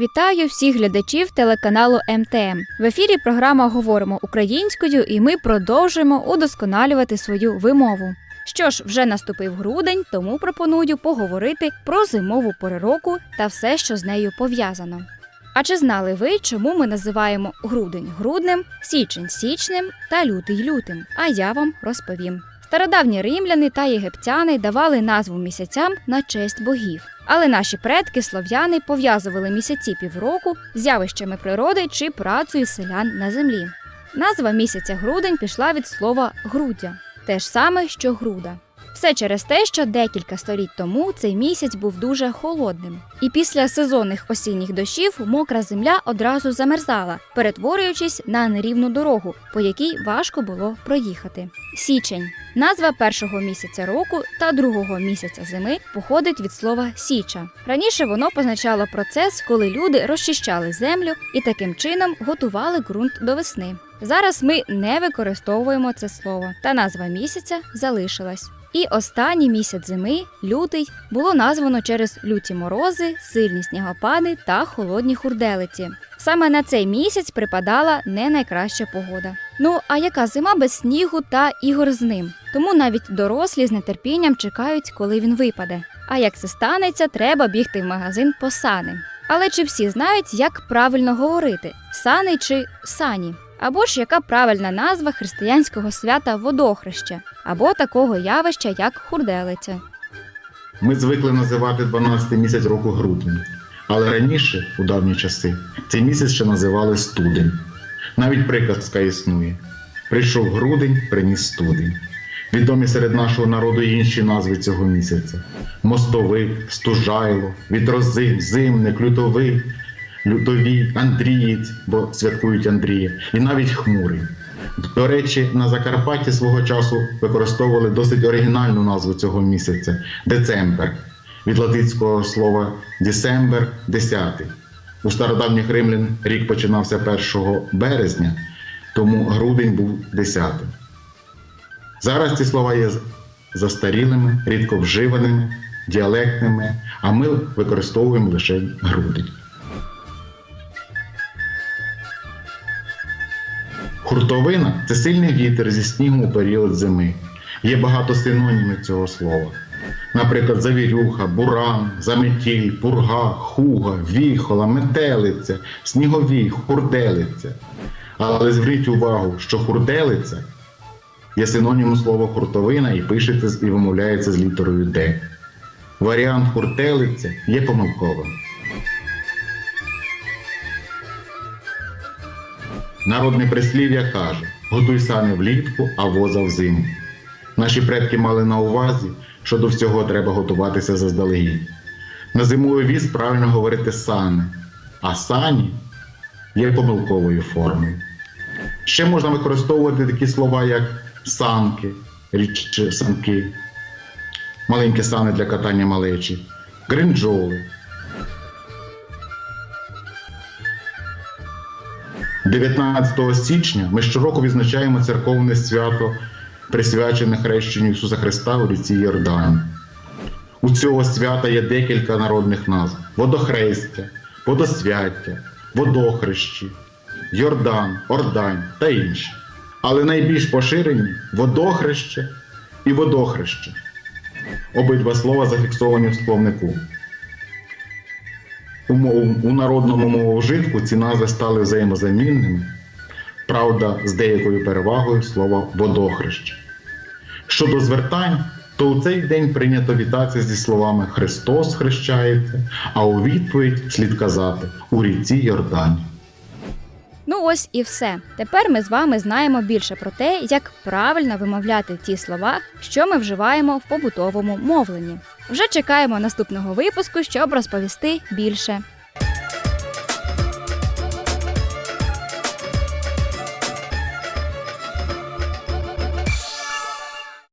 Вітаю всіх глядачів телеканалу МТМ. В ефірі програма Говоримо українською, і ми продовжуємо удосконалювати свою вимову. Що ж, вже наступив грудень, тому пропоную поговорити про зимову пору року та все, що з нею пов'язано. А чи знали ви, чому ми називаємо грудень груднем, січень січнем та лютий лютим? А я вам розповім. Стародавні римляни та єгиптяни давали назву місяцям на честь богів. Але наші предки слов'яни пов'язували місяці півроку з явищами природи чи працею селян на землі. Назва місяця грудень пішла від слова груддя, те ж саме, що груда. Все через те, що декілька століть тому цей місяць був дуже холодним, і після сезонних осінніх дощів мокра земля одразу замерзала, перетворюючись на нерівну дорогу, по якій важко було проїхати. Січень назва першого місяця року та другого місяця зими походить від слова січа. Раніше воно позначало процес, коли люди розчищали землю і таким чином готували ґрунт до весни. Зараз ми не використовуємо це слово, та назва місяця залишилась. І останній місяць зими, лютий, було названо через люті морози, сильні снігопади та холодні хурделиці. Саме на цей місяць припадала не найкраща погода. Ну а яка зима без снігу та ігор з ним? Тому навіть дорослі з нетерпінням чекають, коли він випаде. А як це станеться, треба бігти в магазин по сани. Але чи всі знають, як правильно говорити сани чи сані? Або ж яка правильна назва християнського свята водохреща, або такого явища, як хурделиця. Ми звикли називати 12 місяць року груднем. Але раніше, у давні часи, цей місяць ще називали студень. Навіть приказка існує. Прийшов грудень, приніс студень. Відомі серед нашого народу й інші назви цього місяця: мостовик, стужайло, вітрозим, зимник, лютовик, лютовій, Андрієць, бо святкують Андрія, і навіть хмурий. До речі, на Закарпатті свого часу використовували досить оригінальну назву цього місяця децембер, від латинського слова десембер десятий. У стародавніх римлян рік починався 1 березня, тому грудень був 10. Зараз ці слова є застарілими, рідко вживаними, діалектними, а ми використовуємо лише грудень. Хуртовина це сильний вітер зі снігом у період зими. Є багато синонімів цього слова. Наприклад, завірюха, буран, заметіль, пурга, хуга, віхола, метелиця, сніговій, хурделиця. Але зверніть увагу, що хурделиця є синонімом слова хуртовина і пишеться і вимовляється з літерою Д. Варіант хуртелиця є помилковим. Народне прислів'я каже: готуй сани влітку, а воза взиму. Наші предки мали на увазі, що до всього треба готуватися заздалегідь. На зимовий віз правильно говорити сани, а сані є помилковою формою. Ще можна використовувати такі слова, як санки, річ санки, маленькі сани для катання малечі, гринджоли, 19 січня ми щороку відзначаємо церковне свято, присвячене хрещенню Ісуса Христа у ріці Йордан. У цього свята є декілька народних назв: водохрестя, водосвяття, водохрещі, Йордан, Ордань та інші. Але найбільш поширені водохреще і водохреще. Обидва слова зафіксовані в словнику. У, народному мовожитку ці назви стали взаємозамінними, правда, з деякою перевагою слова водохреще. Щодо звертань, то у цей день прийнято вітатися зі словами Христос хрещається, а у відповідь слід казати у ріці Йордані. Ну ось і все. Тепер ми з вами знаємо більше про те, як правильно вимовляти ті слова, що ми вживаємо в побутовому мовленні. Вже чекаємо наступного випуску, щоб розповісти більше.